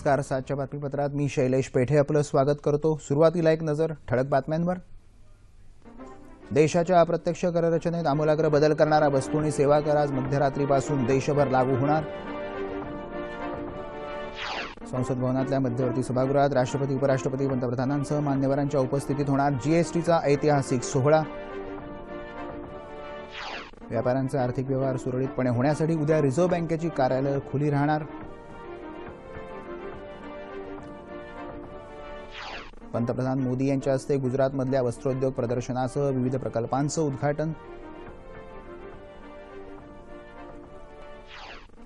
नमस्कार सातच्या बातमीपत्रात मी शैलेश पेठे आपलं स्वागत करतो. सुरुवातीला एक नजर ठळक बातम्यांवर. देशाच्या अप्रत्यक्ष कररचनेत आमूलाग्र बदल करणारा वस्तू आणि सेवा कर आज मध्यरात्रीपासून देशभर लागू होणार. संसद भवनातल्या मध्यवर्ती सभागृहात राष्ट्रपती उपराष्ट्रपती पंतप्रधानांसह मान्यवरांच्या उपस्थितीत होणार जीएसटीचा ऐतिहासिक सोहळा. व्यापाऱ्यांचे आर्थिक व्यवहार सुरळीतपणे होण्यासाठी उद्या रिझर्व्ह बँकेची कार्यालय खुली राहणार. पंतप्रधान मोदी यांच्या हस्ते गुजरातमधल्या वस्त्रोद्योग प्रदर्शनासह विविध प्रकल्पांचं उद्घाटन.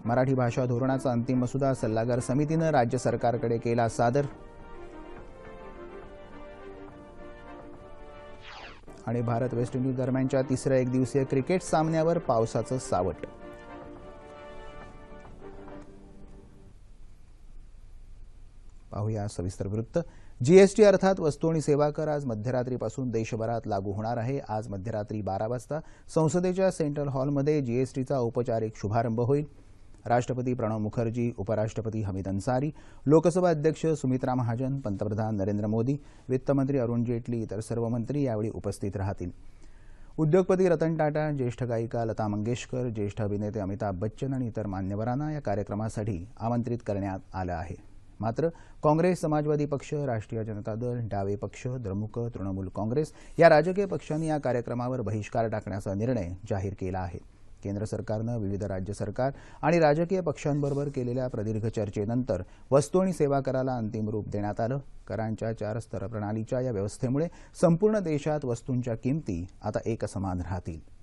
मराठी भाषा धोरणाचा अंतिम मसुदा सल्लागार समितीनं राज्य सरकारकडे केला सादर. आणि भारत वेस्ट इंडिज दरम्यानच्या तिसऱ्या एकदिवसीय क्रिकेट सामन्यावर पावसाचं सावट. पाहूया सविस्तर वृत्त. जीएसटी अर्थात वस्तू आणि सेवा कर आज मध्यरात्रीपासून देशभरात लागू होणार आहे. आज मध्यरात्री बारा वाजता संसदेच्या सेंट्रल हॉलमध्ये जीएसटीचा औपचारिक शुभारंभ होईल. राष्ट्रपती प्रणव मुखर्जी उपराष्ट्रपती हमीद अन्सारी लोकसभा अध्यक्ष सुमित्रा महाजन पंतप्रधान नरेंद्र मोदी वित्तमंत्री अरुण जेटली इतर सर्व मंत्री यावेळी उपस्थित राहतील. उद्योगपती रतन टाटा ज्येष्ठ गायिका लता मंगेशकर ज्येष्ठ अभिनेते अमिताभ बच्चन आणि इतर मान्यवरांना या कार्यक्रमासाठी आमंत्रित करण्यात आलं आहे. मात्र काँग्रेस समाजवादी पक्ष राष्ट्रीय जनता दल डावे पक्ष द्रमुक तृणमूल काँग्रेस या राजकीय पक्षांनी या कार्यक्रमावर बहिष्कार टाकण्याचा निर्णय जाहीर केला आहे. केंद्र सरकारनं विविध राज्य सरकार आणि राजकीय पक्षांबरोबर केलेल्या प्रदीर्घ चर्चेनंतर वस्तू आणि सेवा कराला अंतिम रूप देण्यात आलं. करांच्या चार स्तर प्रणालीच्या या व्यवस्थेमुळे संपूर्ण देशात वस्तूंच्या किमती आता एकसमान राहतील.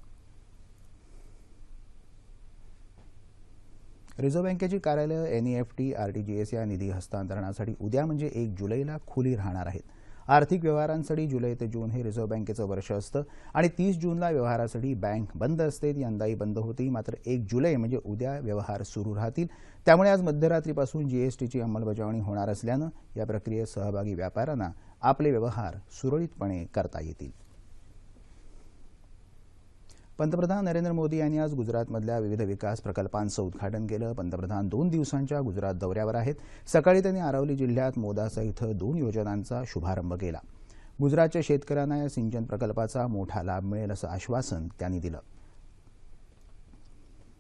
रिझर्व्ह बँकेची कार्यालयं एनईएफटी आरटीजीएस या निधी हस्तांतरणासाठी उद्या म्हणजे एक जुलैला खुली राहणार आहेत. आर्थिक व्यवहारांसाठी जुलै ते जून हे रिझर्व्ह बँकेचं वर्ष असतं आणि तीस जूनला व्यवहारासाठी बँक बंद असते ती यंदाही बंद होती मात्र एक जुलै म्हणजे उद्या व्यवहार सुरू राहतील. त्यामुळे आज मध्यरात्रीपासून जीएसटीची अंमलबजावणी होणार असल्यानं या प्रक्रियेत सहभागी व्यापाऱ्यांना आपले व्यवहार सुरळीतपणे करता येतील. पंतप्रधान नरेंद्र मोदी यांनी आज गुजरातमधल्या विविध विकास प्रकल्पांचं उद्घाटन केलं. पंतप्रधान दोन दिवसांच्या गुजरात दौऱ्यावर आहेत. सकाळी त्यांनी आरवली जिल्ह्यात मोदासा इथं दोन योजनांचा शुभारंभ केला. गुजरातच्या शेतकऱ्यांना या सिंचन प्रकल्पाचा मोठा लाभ मिळेल असं आश्वासन त्यांनी दिलं.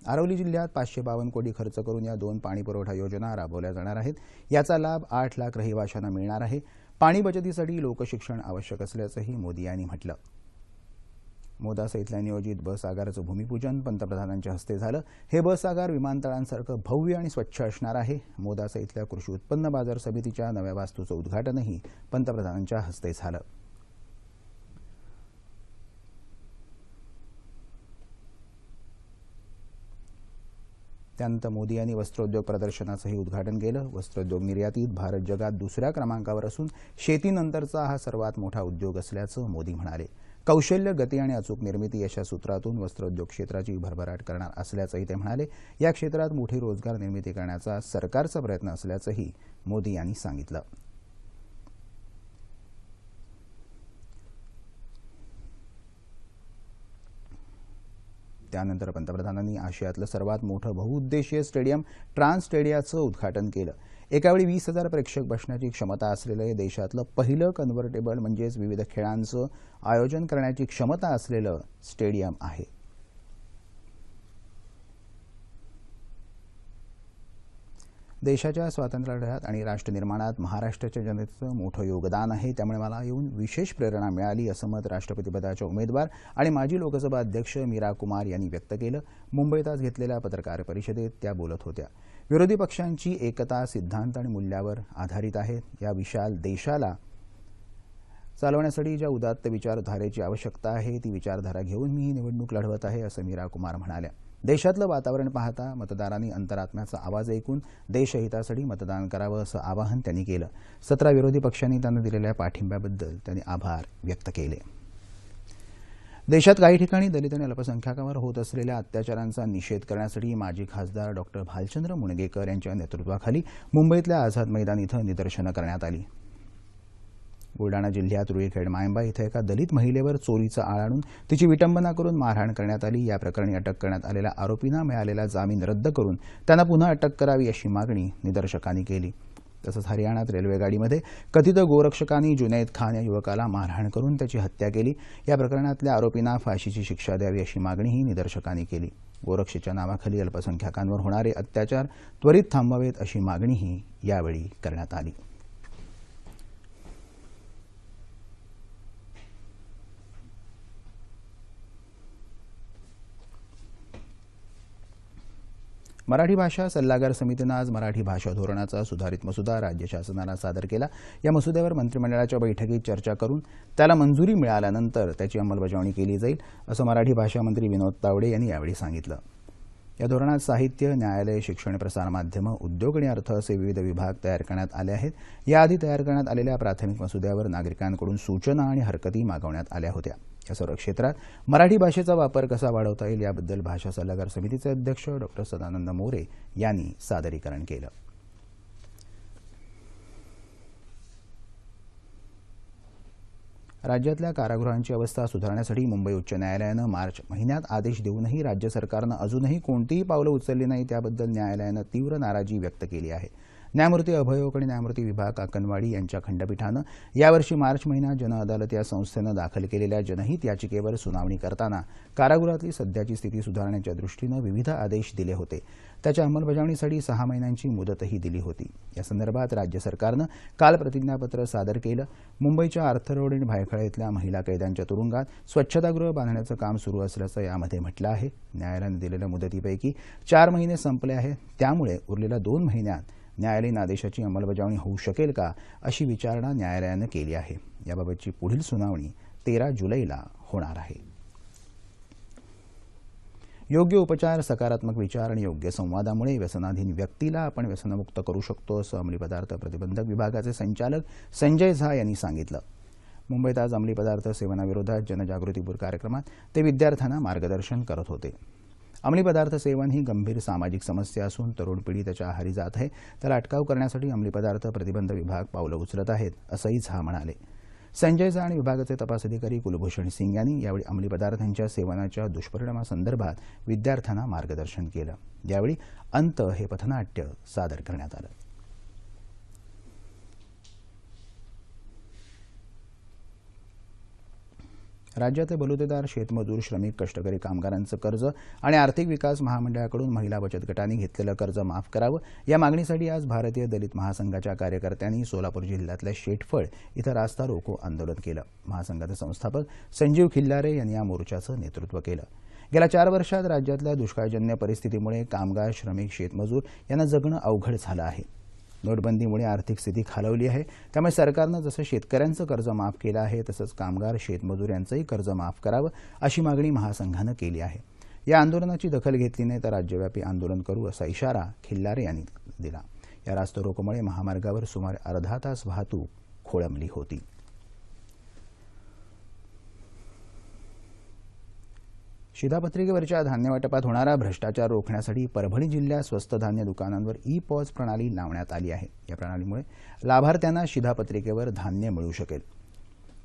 आरवली जिल्ह्यात पाचशे बावन्न कोटी खर्च करून या दोन पाणी पुरवठा योजना राबवल्या जाणार आहेत. याचा लाभ आठ लाख रहिवाशांना मिळणार आहे. पाणी बचतीसाठी लोकशिक्षण आवश्यक असल्याचंही मोदी यांनी म्हटलं. मोदासा इथल्या नियोजित बस आगाराचं भूमिपूजन पंतप्रधानांच्या हस्ते झालं. हे बस आगार विमानतळांसारखं भव्य आणि स्वच्छ असणार आहे. मोदासा इथल्या कृषी उत्पन्न बाजार समितीच्या नव्या वास्तूचं उद्घाटनही पंतप्रधानांच्या हस्ते झालं. त्यानंतर मोदी यांनी वस्त्रोद्योग प्रदर्शनाचंही उद्घाटन केलं. वस्त्रोद्योग निर्यातीत भारत जगात दुसऱ्या क्रमांकावर असून शेतीनंतरचा हा सर्वात मोठा उद्योग असल्याचं मोदी म्हणाले. कौशल्य गती आणि अचूक निर्मिती अशा सूत्रातून वस्त्रोद्योग क्षेत्राची भरभराट करणार असल्याचंही ते म्हणाले. या क्षेत्रात मोठी रोजगार निर्मिती करण्याचा सरकारचा प्रयत्न असल्याचंही मोदी यांनी सांगितलं. त्यानंतर पंतप्रधानांनी आशियातलं सर्वात मोठं बहुउद्देशीय स्टेडियम ट्रान्स स्टेडियाचं उद्घाटन केलं. एकावेळी वीस हजार प्रेक्षक बसण्याची क्षमता असलेलं हे देशातलं पहिलं कन्व्हर्टेबल म्हणजेच विविध खेळांचं आयोजन करण्याची क्षमता असलेलं स्टेडियम आहे. देशाच्या स्वातंत्र्यलढ्यात आणि राष्ट्रनिर्माणात महाराष्ट्राच्या जनतेचं मोठं योगदान आहे. त्यामुळे मला येऊन विशेष प्रेरणा मिळाली असं मत राष्ट्रपतीपदाच्या उमेदवार आणि माजी लोकसभा अध्यक्ष मीरा कुमार यांनी व्यक्त केलं. मुंबईत आज घेतलेल्या पत्रकार परिषदेत त्या बोलत होत्या. विरोधी पक्षांची एकता सिद्धांत आणि मूल्यावर आधारित आहे. या विशाल देशाला चालवण्यासाठी ज्या उदात्त विचारधारेची आवश्यकता आहे ती विचारधारा घेऊन मी ही निवडणूक लढवत आहे असं मीरा कुमार म्हणाल्या. देशातलं वातावरण पाहता मतदारांनी अंतरात्म्याचा आवाज ऐकून देशहितासाठी मतदान करावं असं आवाहन त्यांनी केलं. सतरा विरोधी पक्षांनी त्यांना दिलेल्या पाठिंब्याबद्दल त्यांनी आभार व्यक्त केले. देशात काही ठिकाणी दलित आणि अल्पसंख्याकांवर होत असलेल्या अत्याचारांचा निषेध करण्यासाठी माजी खासदार डॉक्टर भालचंद्र मुणगेकर यांच्या नेतृत्वाखाली मुंबईतल्या आझाद मैदान इथं निदर्शनं करण्यात आली. बुलडाणा जिल्ह्यात रुईखेड मायंबा इथं एका दलित महिलेवर चोरीचा आळ आणून तिची विटंबना करून मारहाण करण्यात आली. या प्रकरणी अटक करण्यात आलेल्या आरोपींना मिळालेला जामीन रद्द करून त्यांना पुन्हा अटक करावी अशी मागणी निदर्शकांनी केली. तसंच हरियाणात रेल्वेगाडीमध्ये कथित गोरक्षकांनी जुनैद खान या युवकाला मारहाण करून त्याची हत्या केली. या प्रकरणातल्या आरोपींना फाशीची शिक्षा द्यावी अशी मागणीही निदर्शकांनी केली. गोरक्षेच्या नावाखाली अल्पसंख्याकांवर होणारे अत्याचार त्वरित थांबावेत अशी मागणीही यावेळी करण्यात आली. मराठी भाषा सल्लागार समितीनं आज मराठी भाषा धोरणाचा सुधारित मसुदा राज्य शासनाला सादर केला. या मसुद्यावर मंत्रिमंडळाच्या बैठकीत चर्चा करून त्याला मंजुरी मिळाल्यानंतर त्याची अंमलबजावणी केली जाईल असं मराठी भाषा मंत्री विनोद तावडे यांनी यावेळी सांगितलं. या धोरणात साहित्य न्यायालय शिक्षण प्रसारमाध्यमं उद्योग आणि अर्थ असे विविध विभाग तयार करण्यात आले आहेत. याआधी तयार करण्यात आलेल्या प्राथमिक मसुद्यावर नागरिकांकडून सूचना आणि हरकती मागवण्यात आल्या होत्या. या सर्व क्षेत्रात मराठी भाषेचा वापर कसा वाढवता येईल याबद्दल भाषा सल्लागार समितीचे अध्यक्ष डॉक्टर सदानंद मोरे यांनी सादरीकरण केलं. राज्यातल्या कारागृहांची अवस्था सुधारण्यासाठी मुंबई उच्च न्यायालयानं मार्च महिन्यात आदेश देऊनही राज्य सरकारनं अजूनही कोणतीही पावलं उचलली नाही त्याबद्दल न्यायालयानं तीव्र नाराजी व्यक्त केली आहे. न्यायमूर्ती अभयोग आणि न्यायमूर्ती विभाग काकनवाडी यांच्या खंडपीठानं यावर्षी मार्च महिन्यात जनअदालत या संस्थेनं दाखल केलेल्या जनहित याचिकेवर सुनावणी करताना कारागृहातली सध्याची स्थिती सुधारण्याच्या दृष्टीनं विविध आदेश दिले होते. त्याच्या अंमलबजावणीसाठी सहा महिन्यांची मुदतही दिली होती. या संदर्भात राज्य सरकारनं काल प्रतिज्ञापत्र सादर केलं. मुंबईच्या आर्थर रोड आणि भायखळा इथल्या महिला कैद्यांच्या तुरुंगात स्वच्छतागृह बांधण्याचं काम सुरू असल्याचं यामध्ये म्हटलं आहे. न्यायालयानं दिलेल्या मुदतीपैकी चार महिने संपले आहेत. त्यामुळे उरलेल्या दोन महिन्यात न्यायालयीन आदेशाची अंमलबजावणी होऊ शकेल का अशी विचारणा न्यायालयानं केली आहे. याबाबतची पुढील सुनावणी तेरा जुलैला होणार आहे. योग्य उपचार सकारात्मक विचार आणि योग्य संवादामुळे व्यसनाधीन व्यक्तीला आपण व्यसनमुक्त करू शकतो असं अंमली पदार्थ प्रतिबंधक विभागाचे संचालक संजय झा यांनी सांगितलं. मुंबईत आज अंमली पदार्थ सेवनाविरोधात जनजागृतीपूर कार्यक्रमात ते विद्यार्थ्यांना मार्गदर्शन करत होते. अंमली पदार्थ सेवन ही गंभीर सामाजिक समस्या असून तरुण पिढी त्याच्या आहारी जात आहे. त्याला अटकाव करण्यासाठी अंमली पदार्थ प्रतिबंध विभाग पावलं उचलत आहेत असंही झा म्हणाले. संजय झा आणि विभागाचे तपास अधिकारी कुलभूषण सिंग यांनी यावेळी अंमली पदार्थांच्या सेवनाच्या दुष्परिणामासंदर्भात विद्यार्थ्यांना मार्गदर्शन केलं. यावेळी अंत हे पथनाट्य सादर करण्यात आलं. राज्याचे बलुतेदार शेतमजूर श्रमिक कष्टकरी कामगारांचं कर्ज आणि आर्थिक विकास महामंडळाकडून महिला बचत गटांनी घेतलेलं कर्ज माफ करावं. या मागणीसाठी आज भारतीय दलित महासंघाच्या कार्यकर्त्यांनी सोलापूर जिल्ह्यातल्या शेटफळ इथं रास्ता रोको आंदोलन केलं. महासंघाचे संस्थापक संजीव खिल्लारे यांनी या मोर्चाचं नेतृत्व केलं. गेल्या चार वर्षात राज्यातल्या दुष्काळजन्य परिस्थितीमुळे कामगार श्रमिक शेतमजूर यांना जगणं अवघड झालं आहे. नोटबंदीमुळे आर्थिक स्थिती खालवली आहे. त्यामुळे सरकारनं जसं शेतकऱ्यांचं कर्ज माफ केलं आहे तसंच कामगार शेतमजूर यांचंही कर्ज माफ करावं अशी मागणी महासंघानं केली आहे. या आंदोलनाची दखल घेतली नाही तर राज्यव्यापी आंदोलन करू असा इशारा खिल्लारे यांनी दिला. या रास्तरोकोमुळे महामार्गावर सुमारे अर्धा तास वाहतूक खोळंबली होती. शिधापत्रिकेवरच्या धान्य वाटपात होणारा भ्रष्टाचार रोखण्यासाठी परभणी जिल्ह्यात स्वस्त धान्य दुकानांवर ई पॉज प्रणाली लावण्यात आली आहे. या प्रणालीमुळे लाभार्थ्यांना शिधापत्रिकेवर धान्य मिळू शकेल.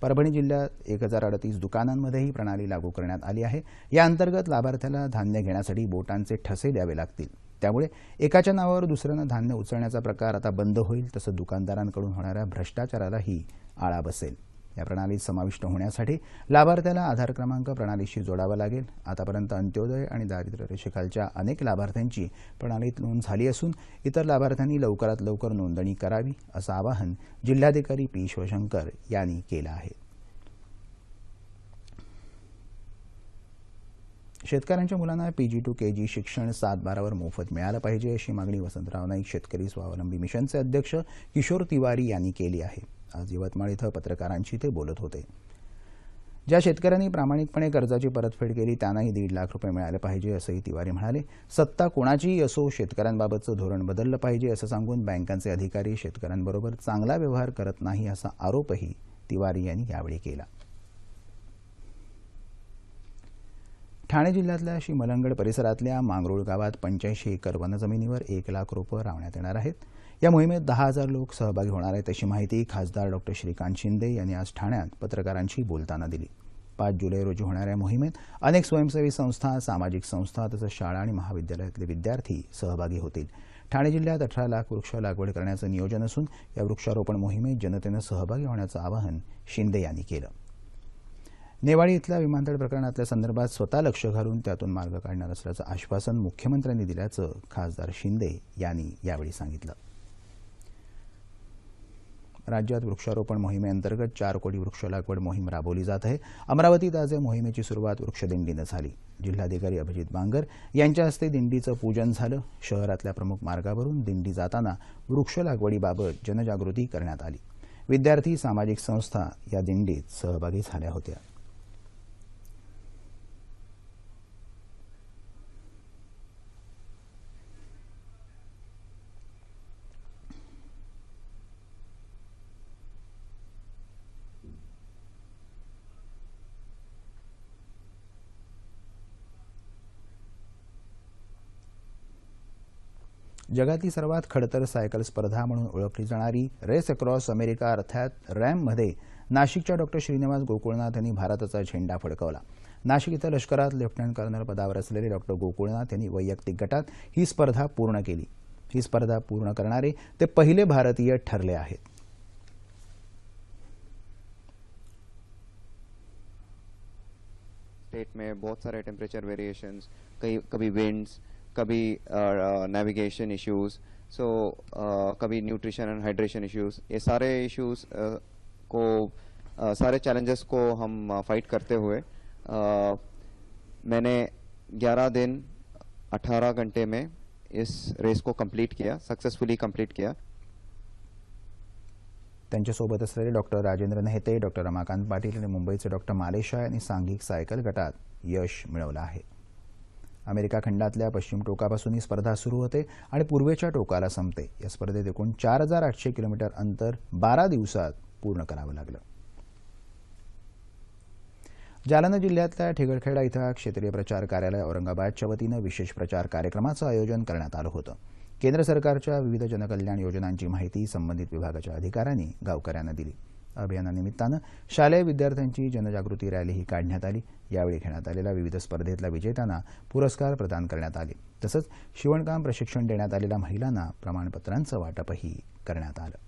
परभणी जिल्ह्यात एक हजार अडतीस दुकानांमध्ये ही प्रणाली लागू करण्यात आली आहे. या अंतर्गत लाभार्थ्याला धान्य घेण्यासाठी बोटांचे ठसे द्यावे लागतील. त्यामुळे एकाच्या नावावर दुसऱ्यानं धान्य उचलण्याचा प्रकार आता बंद होईल तसं दुकानदारांकडून होणाऱ्या भ्रष्टाचारालाही आळा बसेल. या प्रणालीत समाविष्ट होण्यासाठी लाभार्थ्याला आधार क्रमांक प्रणालीशी जोडावा लागेल. आतापर्यंत अंत्योदय आणि दारिद्र्य रेषेखालच्या अनेक लाभार्थ्यांची प्रणालीत नोंद झाली असून इतर लाभार्थ्यांनी लवकरात लवकर नोंदणी करावी असं आवाहन जिल्हाधिकारी पी शिवशंकर यांनी केलं आहे. शेतकऱ्यांच्या मुलांना पीजी टू के जी शिक्षण सात बारावर मोफत मिळालं पाहिजे अशी मागणी वसंतराव नाईक शेतकरी स्वावलंबी मिशनचे अध्यक्ष किशोर तिवारी यांनी केली आहे. आज यवतमाळ इथं पत्रकारांशी ते बोलत होते. ज्या शेतकऱ्यांनी प्रामाणिकपणे कर्जाची परतफेड केली त्यांनाही दीड लाख रुपये मिळाले पाहिजे असंही तिवारी म्हणाले. सत्ता कोणाचीही असो शेतकऱ्यांबाबतचं धोरण बदललं पाहिजे असं सांगून बँकांचे अधिकारी शेतकऱ्यांबरोबर चांगला व्यवहार करत नाही असा आरोपही तिवारी यांनी यावेळी केला. ठाणे जिल्ह्यातल्या श्री मलंगड परिसरातल्या मांगरूळ गावात पंच्याऐंशी एकर वनजमिनीवर एक लाख रोपं लावण्यात येणार आहेत. या मोहिमेत दहा हजार लोक सहभागी होणार आहेत अशी माहिती खासदार डॉक्टर श्रीकांत शिंदे यांनी आज ठाण्यात पत्रकारांशी बोलताना दिली. पाच जुलै रोजी होणाऱ्या मोहिमेत अनेक स्वयंसेवी संस्था सामाजिक संस्था तसंच शाळा आणि महाविद्यालयातले विद्यार्थी सहभागी होतील. ठाणे जिल्ह्यात अठरा लाख वृक्ष लागवड करण्याचं नियोजन असून या वृक्षारोपण मोहिमेत जनतेनं सहभागी होण्याचं आवाहन शिंदे यांनी केलं. नेवाळी इथल्या विमानतळ प्रकरणातल्या संदर्भात स्वतः लक्ष घालून त्यातून मार्ग काढणार असल्याचं आश्वासन मुख्यमंत्र्यांनी दिल्याचं खासदार शिंदे यांनी यावेळी सांगितलं. राज्यात वृक्षारोपण मोहिमेअंतर्गत चार कोटी वृक्ष लागवड मोहीम राबवली जात आहे. अमरावतीत आज या मोहिमेची सुरुवात वृक्षदिंडीनं झाली. जिल्हाधिकारी अभिजित बांगर यांच्या हस्ते दिंडीचं पूजन झालं. शहरातल्या प्रमुख मार्गावरून दिंडी जाताना वृक्ष लागवडीबाबत जनजागृती करण्यात आली. विद्यार्थी सामाजिक संस्था या दिंडीत सहभागी झाल्या होत्या. जगातली सर्वात खडतर सायकल स्पर्धा म्हणून ओळखली जाणारी रेस अक्रॉस अमेरिका अर्थात रॅममध्ये नाशिकच्या डॉक्टर श्रीनिवास गोकुळनाथ यांनी भारताचा झेंडा फडकवला. नाशिक इथं लष्करात लेफ्टनंट कर्नल पदावर असलेले डॉक्टर गोकुळनाथ यांनी वैयक्तिक गटात ही स्पर्धा पूर्ण केली. ही स्पर्धा पूर्ण करणारे ते पहिले भारतीय ठरले आहेत. स्टेट में बहुत सारे टेम्परेचर वेरिएशंस कई कभी विंड्स कभी नेविगेशन इश्यूज़ सो कभी न्यूट्रिशन एंड हाइड्रेशन इश्यूज़ ये सारे इश्यूज़ uh, को uh, सारे चैलेंजेस को हम फाइट करते हुए uh, मैंने 11 दिन 18 घंटे में इस रेस को कंप्लीट किया सक्सेसफुली कंप्लीट किया। त्यांच्यासोबत असलेले डॉक्टर राजेंद्र नेहते डॉक्टर रमाकांत पाटील आणि मुंबईचे डॉक्टर मालेशा यांनी सांघिक सायकल गटात यश मिळवलं आहे. अमेरिका खंडातल्या पश्चिम टोकापासून ही स्पर्धा सुरू होते आणि पूर्वेच्या टोकाला संपते. या स्पर्धेत एकूण चार हजार आठशे किलोमीटर अंतर बारा दिवसात पूर्ण करावं लागलं. जालना जिल्ह्यातल्या ठेगडखेडा इथं क्षेत्रीय प्रचार कार्यालय औरंगाबादच्या वतीनं विशेष प्रचार कार्यक्रमाचं आयोजन करण्यात आलं होतं. केंद्र सरकारच्या विविध जनकल्याण योजनांची माहिती संबंधित विभागाच्या अधिकाऱ्यांनी गावकऱ्यांना दिली. अभियानानिमित्तानं शालेय विद्यार्थ्यांची जनजागृती रॅलीही काढण्यात आली. यावेळी घेण्यात आलेल्या विविध स्पर्धेतल्या विजेत्यांना पुरस्कार प्रदान करण्यात आले. तसंच शिवणकाम प्रशिक्षण देण्यात आलेल्या महिलांना प्रमाणपत्रांचं वाटपही करण्यात आलं.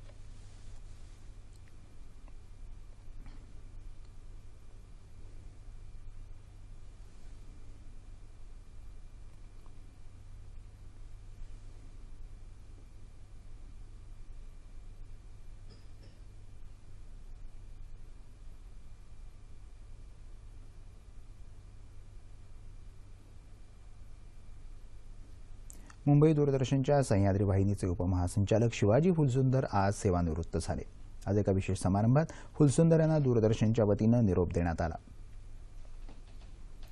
मुंबई दूरदर्शनच्या सह्याद्री वाहिनीचे उपमहासंचालक शिवाजी फुलसुंदर आज सेवानिवृत्त झाले. आज एका विशेष समारंभात फुलसुंदर यांना दूरदर्शनच्या वतीनं निरोप देण्यात आला.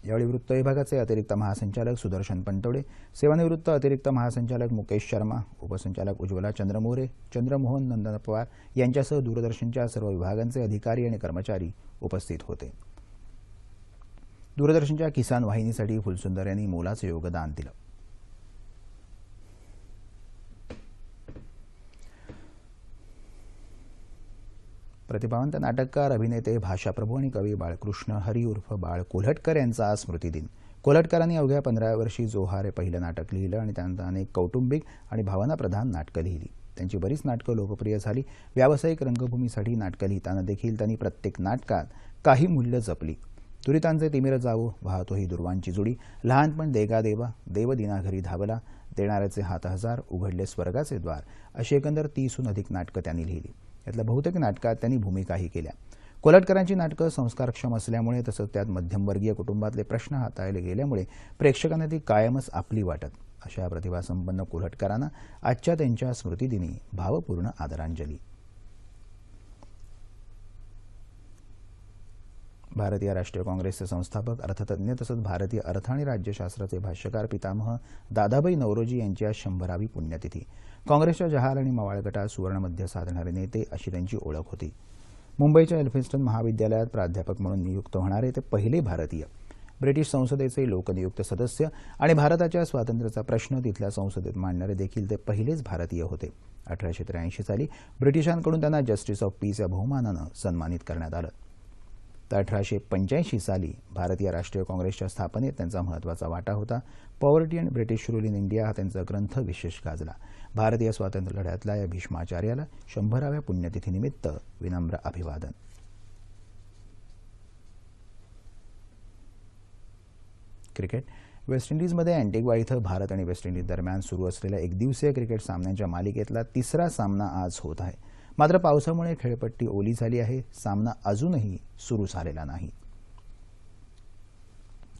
यावेळी वृत्त विभागाचे अतिरिक्त महासंचालक सुदर्शन पंतोडे सेवानिवृत्त अतिरिक्त महासंचालक मुकेश शर्मा उपसंचालक उज्ज्वला चंद्रमोरे चंद्रमोहन नंदन पवार यांच्यासह दूरदर्शनच्या सर्व विभागांचे अधिकारी आणि कर्मचारी उपस्थित होते. दूरदर्शनच्या किसान वाहिनीसाठी फुलसुंदर यांनी मोलाचं योगदान दिलं. प्रतिभावंत नाटककार अभिनेते भाषाप्रभू आणि कवी बाळकृष्ण हरी उर्फ बाळ कोल्हटकर यांचा आज स्मृतिदिन कोल्हटकरांनी अवघ्या पंधरा वर्षी जोहार हे पहिलं नाटक लिहिलं आणि त्यानंतर अनेक कौटुंबिक आणि भावनाप्रधान नाटकं लिहिली. त्यांची बरीच नाटकं लोकप्रिय झाली. व्यावसायिक रंगभूमीसाठी नाटकं लिहिताना देखील त्यांनी प्रत्येक नाटकात काही मूल्य जपली. तुरितांचे तिमिर जावो वाहतो ही दुर्वांची जुडी लहानपण देगा देवा देवदिना घरी धावला देणाऱ्याचे हात हजार उघडले स्वर्गाचे द्वार अशी एकंदर तीसहून अधिक नाटकं त्यांनी लिहिली. यातल्या बहुतेक नाटकात त्यांनी भूमिकाही केल्या. कोलटकरांची नाटकं संस्कारक्षम असल्यामुळे तसंच त्यात मध्यमवर्गीय कुटुंबातले प्रश्न हाताळले गेल्यामुळे प्रेक्षकांना ती कायमच आपली वाटत. अशा प्रतिभासंपन्न कोल्हटकरांना आजच्या त्यांच्या स्मृतिदिनी भावपूर्ण आदरांजली. भारतीय राष्ट्रीय काँग्रेसचे संस्थापक अर्थतज्ञ तसंच भारतीय अर्थ आणि राज्यशास्त्राचे भाष्यकार पितामह दादाबाई नवरोजी यांची आज शंभरावी पुण्यतिथी. काँग्रेसच्या जहाल आणि मवाळ गटात सुवर्णमध्य साधणारे नेते अशी त्यांची ओळख होती. मुंबईच्या एल्फिन्स्टन महाविद्यालयात प्राध्यापक म्हणून नियुक्त होणारे ते पहिले भारतीय. ब्रिटिश संसदेचे लोकनियुक्त सदस्य आणि भारताच्या स्वातंत्र्याचा प्रश्न तिथल्या संसदेत मांडणारे देखील ते पहिलेच भारतीय होते. अठराशे त्र्याऐंशी साली ब्रिटिशांकडून त्यांना जस्टिस ऑफ पीस या बहुमानानं सन्मानित करण्यात आलं. तर अठराशे पंच्याऐंशी साली भारतीय राष्ट्रीय काँग्रेसच्या स्थापनेत त्यांचा महत्त्वाचा वाटा होता. Poverty and British rule in India हा त्यांचा ग्रंथ विशेष गाजला. भारतीय स्वातंत्र्य लढ्यातल्या या भीष्माचार्याला शंभराव्या पुण्यतिथीनिमित्त विनम्र अभिवादन. क्रिकेट. वेस्ट इंडिजमध्ये अँटिग्वा इथं भारत आणि वेस्ट इंडिज दरम्यान सुरू असलेल्या एकदिवसीय क्रिकेट सामन्यांच्या मालिकेतला तिसरा सामना आज होत आहे. मात्र पावसामुळे खेळपट्टी ओली झाली आहे. सामना अजूनही सुरू झालेला नाही.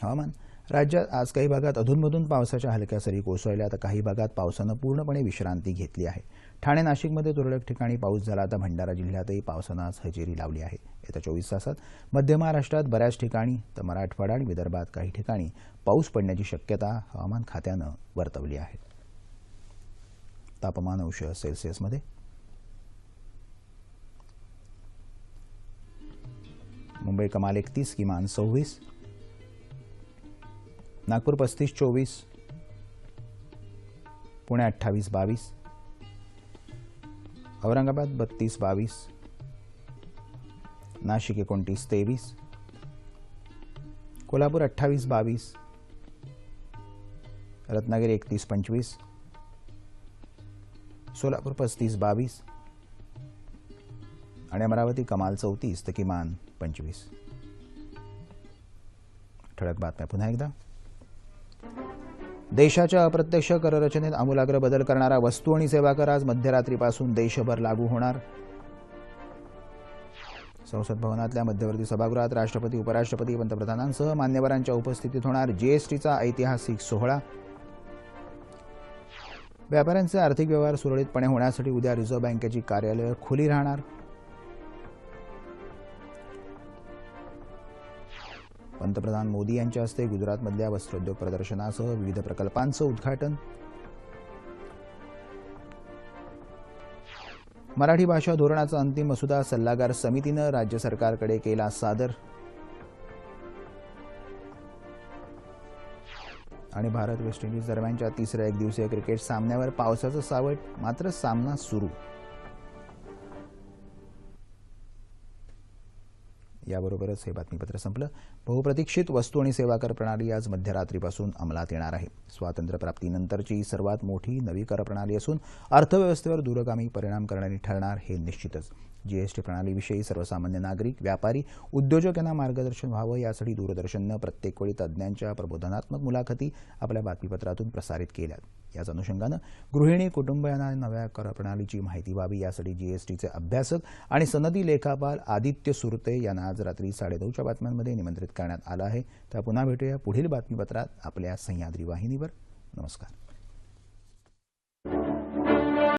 हवामान. राज्यात आज काही भागात अधूनमधून पावसाच्या हलक्या सरी कोसळल्या. तर काही भागात पावसानं पूर्णपणे विश्रांती घेतली आहे. ठाणे नाशिकमध्ये तुरळक ठिकाणी पाऊस झाला. तर भंडारा जिल्ह्यातही पावसानं आज हजेरी लावली आहे. येत्या चोवीस तासात मध्य महाराष्ट्रात बऱ्याच ठिकाणी तर मराठवाडा आणि विदर्भात काही ठिकाणी पाऊस पडण्याची शक्यता हवामान खात्यानं वर्तवली आहे. तापमान अंश सेल्सिअसमध्ये. मुंबई कमाल एकतीस किमान सव्वीस. नागपूर पस्तीस चोवीस. पुणे अठ्ठावीस बावीस. औरंगाबाद बत्तीस बावीस. नाशिक एकोणतीस तेवीस. कोल्हापूर अठ्ठावीस बावीस. रत्नागिरी एकतीस पंचवीस. सोलापूर पस्तीस बावीस. आणि अमरावती कमाल चौतीस तर किमान पंचवीस. ठळक बातम्या पुन्हा एकदा. देशाच्या अप्रत्यक्ष कररचनेत आमूलाग्र बदल करणारा वस्तू आणि सेवा कर आज मध्यरात्रीपासून देशभर लागू होणार. संसद भवनातल्या मध्यवर्ती सभागृहात राष्ट्रपती उपराष्ट्रपती पंतप्रधानांसह मान्यवरांच्या उपस्थितीत होणार जीएसटीचा ऐतिहासिक सोहळा. व्यापाऱ्यांचे आर्थिक व्यवहार सुरळीतपणे होण्यासाठी उद्या रिझर्व्ह बँकेची कार्यालयं खुली राहणार. पंतप्रधान मोदी यांच्या हस्ते गुजरातमधल्या वस्त्रोद्योग प्रदर्शनासह विविध प्रकल्पांचं उद्घाटन. मराठी भाषा धोरणाचा अंतिम मसुदा सल्लागार समितीनं राज्य सरकारकडे केला सादर. आणि भारत वेस्ट इंडिज दरम्यानच्या तिसऱ्या एकदिवसीय क्रिकेट सामन्यावर पावसाचं सावट मात्र सामना सुरू. याबरोबरच हे बातमीपत्र संपलं. बहुप्रतीक्षित वस्तू आणि सेवा कर प्रणाली आज मध्यरात्रीपासून अंमलात येणार आहे. स्वातंत्र्यप्राप्तीनंतरची ही सर्वात मोठी नवी कर प्रणाली असून अर्थव्यवस्थेवर दूरगामी परिणाम करणारी ठरणार हे निश्चितच. जीएसटी प्रणालीविषयी सर्वसामान्य नागरिक व्यापारी उद्योजक यांना मार्गदर्शन व्हावं यासाठी दूरदर्शननं प्रत्येक वेळी तज्ज्ञांच्या प्रबोधनात्मक मुलाखती आपल्या बातमीपत्रातून प्रसारित केल्यात. याच अनुषंगानं गृहिणी कुटुंब यांना नव्या कर प्रणालीची माहिती व्हावी यासाठी जीएसटीचे अभ्यासक आणि सनदी लेखापाल आदित्य सुरते यांना आज रात्री साडेनऊच्या बातम्यांमध्ये निमंत्रित करण्यात आलं आहे. तर पुन्हा भेटूया पुढील बातमीपत्रात आपल्या सह्याद्री वाहिनीवर. नमस्कार.